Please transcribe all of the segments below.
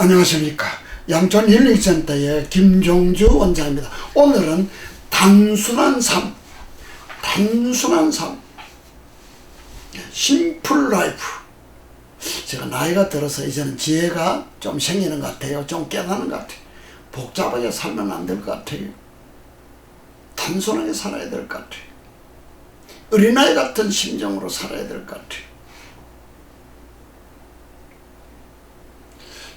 안녕하십니까. 양천 힐링센터의 김종주 원장입니다. 오늘은 단순한 삶, 단순한 삶, 심플 라이프. 제가 나이가 들어서 이제는 지혜가 좀 생기는 것 같아요. 좀 깨닫는 것 같아요. 복잡하게 살면 안 될 것 같아요. 단순하게 살아야 될 것 같아요. 어린아이 같은 심정으로 살아야 될 것 같아요.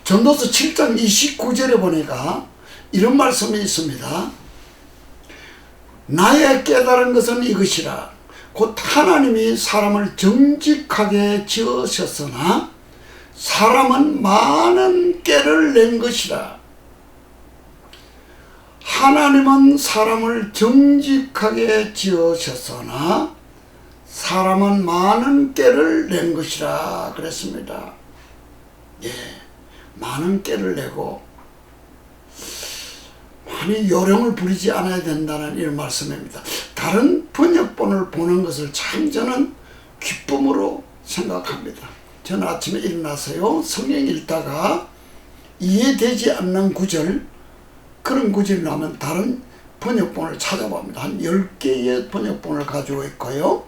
전도서 7장 29절에 보니까 이런 말씀이 있습니다. 나의 깨달은 것은 이것이라. 곧 하나님이 사람을 정직하게 지으셨으나 사람은 많은 깨를 낸 것이라. 하나님은 사람을 정직하게 지으셨으나 사람은 많은 깨를 낸 것이라 그랬습니다. 예. 많은 깨를 내고 많이 요령을 부리지 않아야 된다는 이런 말씀입니다. 다른 번역본을 보는 것을 참 저는 기쁨으로 생각합니다. 저는 아침에 일어나서요 성경 읽다가 이해되지 않는 구절 그런 구절이 나면 다른 번역본을 찾아봅니다. 한 10개의 번역본을 가지고 있고요.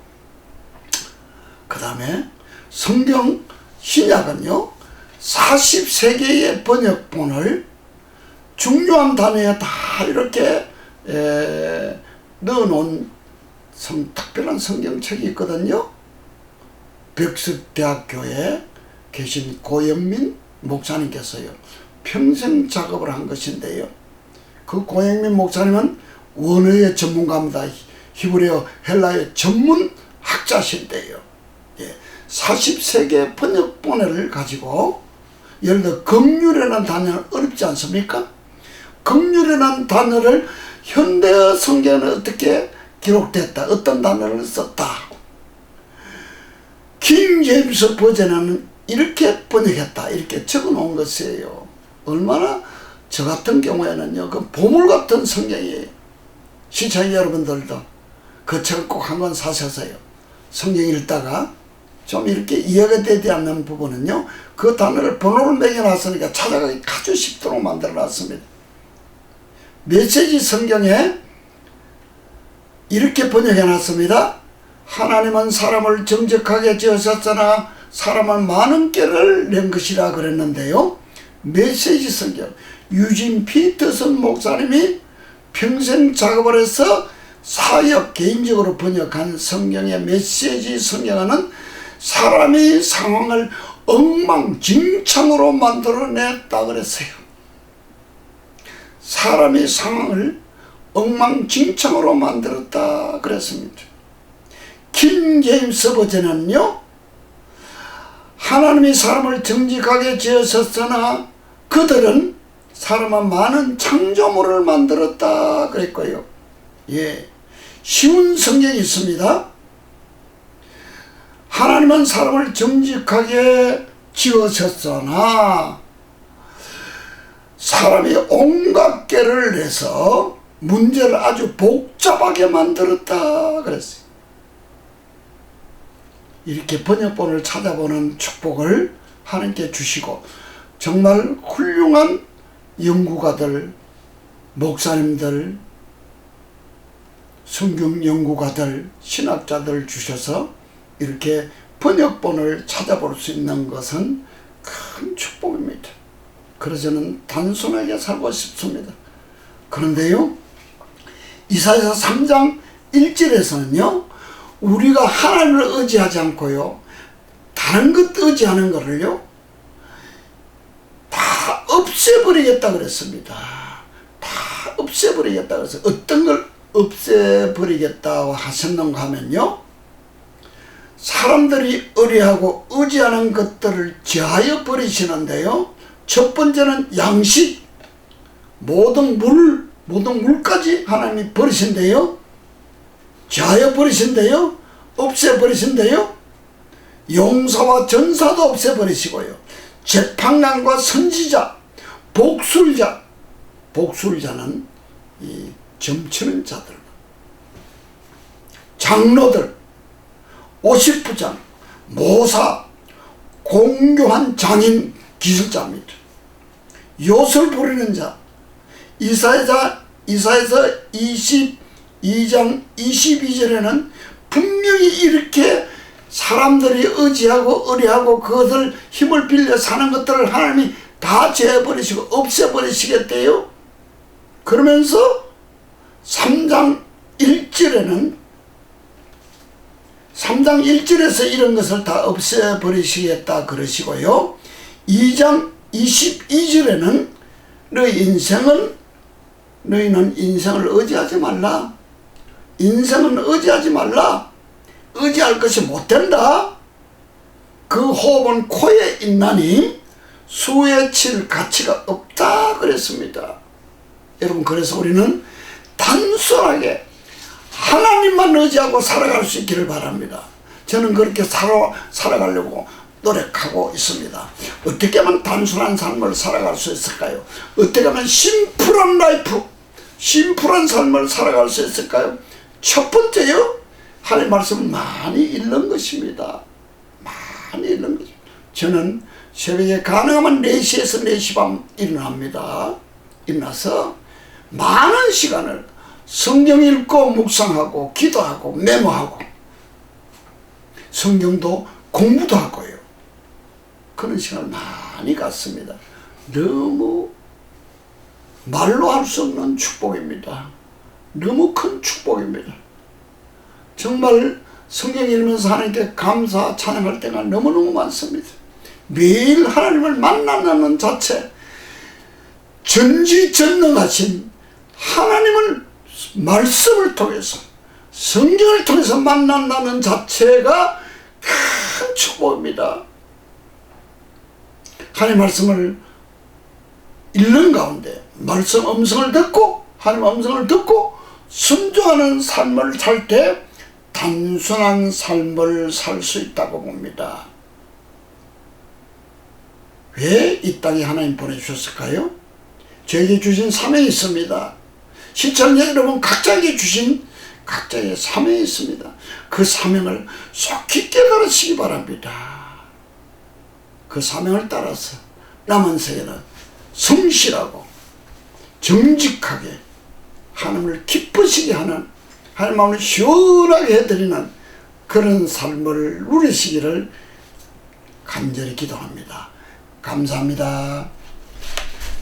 그 다음에 성경 신약은요 43개의 번역본을 중요한 단어에 다 이렇게 에, 넣어놓은 성, 특별한 성경책이 있거든요. 벽석대학교에 계신 고영민 목사님께서요. 평생 작업을 한 것인데요. 그 고영민 목사님은 원어의 전문가입니다. 히브리어 헬라의 전문 학자신데요. 예, 43개 번역본을 가지고 예를 들어 긍휼이라는 단어는 어렵지 않습니까? 긍휼이라는 단어를 현대어 성경에 어떻게 기록됐다. 어떤 단어를 썼다. 킹 제임스 버전에는 이렇게 번역했다. 이렇게 적어 놓은 것이에요. 얼마나 저 같은 경우에는요. 그 보물 같은 성경이에요. 시청자 여러분들도 그 책을 꼭 한 권 사셔서요. 성경 읽다가 좀 이렇게 이해가 되지 않는 부분은요. 그 단어를 번호를 매겨놨으니까 찾아가기 아주 쉽도록 만들어놨습니다. 메시지 성경에 이렇게 번역해놨습니다. 하나님은 사람을 정직하게 지으셨으나 사람은 많은 깨를 낸 것이라 그랬는데요. 메시지 성경 유진 피터슨 목사님이 평생 작업을 해서 사역 개인적으로 번역한 성경의 메시지 성경은 사람이 상황을 엉망진창으로 만들어냈다 그랬어요. 사람이 상황을 엉망진창으로 만들었다 그랬습니다. 킹 제임스 버전은요. 하나님이 사람을 정직하게 지으셨으나 그들은 사람은 많은 창조물을 만들었다 그랬고요. 예. 쉬운 성경이 있습니다. 하나님은 사람을 정직하게 지으셨으나 사람이 온갖 깨를 내서 문제를 아주 복잡하게 만들었다 그랬어요. 이렇게 번역본을 찾아보는 축복을 하나님께 주시고 정말 훌륭한 연구가들, 목사님들, 성경 연구가들, 신학자들 주셔서 이렇게 번역본을 찾아볼 수 있는 것은 큰 축복입니다. 그래서 저는 단순하게 살고 싶습니다. 그런데요, 이사야 3장 1절에서는요, 우리가 하나님을 의지하지 않고요, 다른 것 의지하는 것을요, 다 없애버리겠다 그랬습니다. 다 없애버리겠다 그래서 어떤 걸 없애버리겠다고 하셨는가 하면요, 사람들이 의뢰하고 의지하는 것들을 제하여 버리시는데요. 첫 번째는 양식, 모든 물, 모든 물까지 하나님이 버리신대요. 제하여 버리신대요. 없애버리신대요. 용사와 전사도 없애버리시고요. 재판관과 선지자, 복술자, 복술자는 이 점치는 자들, 장로들, 오십부장, 모사, 공교한 장인 기술자입니다. 요술 부리는 자 이사야자 이사에서 22장 22절에는 분명히 이렇게 사람들이 의지하고 의뢰하고 그것을 힘을 빌려 사는 것들을 하나님이 다 제어버리시고 없애버리시겠대요. 그러면서 3장 1절에는 3장 1절에서 이런 것을 다 없애버리시겠다 그러시고요. 2장 22절에는 너희 인생은 너희는 인생을 의지하지 말라. 인생은 의지하지 말라. 의지할 것이 못 된다. 그 호흡은 코에 있나니 수에 칠 가치가 없다 그랬습니다. 여러분 그래서 우리는 단순하게 하나님만 의지하고 살아갈 수 있기를 바랍니다. 저는 그렇게 살아, 살아가려고 노력하고 있습니다. 어떻게 하면 단순한 삶을 살아갈 수 있을까요? 어떻게 하면 심플한 라이프, 심플한 삶을 살아갈 수 있을까요? 첫 번째요, 하나님 말씀 많이 읽는 것입니다. 많이 읽는 것입니다. 저는 새벽에 가능하면 4시에서 4시 반 일어납니다. 일어나서 많은 시간을 성경 읽고 묵상하고 기도하고 메모하고 성경도 공부도 하고요. 그런 시간을 많이 갖습니다. 너무 말로 할 수 없는 축복입니다. 너무 큰 축복입니다. 정말 성경 읽으면서 하나님께 감사 찬양할 때가 너무너무 많습니다. 매일 하나님을 만나는 자체 전지전능하신 하나님을 말씀을 통해서 성경을 통해서 만난다는 자체가 큰 축복입니다. 하나님 말씀을 읽는 가운데 말씀 음성을 듣고 하나님 음성을 듣고 순종하는 삶을 살 때 단순한 삶을 살 수 있다고 봅니다. 왜 이 땅에 하나님 보내주셨을까요? 저에게 주신 사명이 있습니다. 시청자 여러분 각자에게 주신 각자의 사명이 있습니다. 그 사명을 속히 깨달으시기 바랍니다. 그 사명을 따라서 남은 세계는 성실하고 정직하게 하나님을 기쁘시게 하는 하나님 마음을 시원하게 해드리는 그런 삶을 누리시기를 간절히 기도합니다. 감사합니다.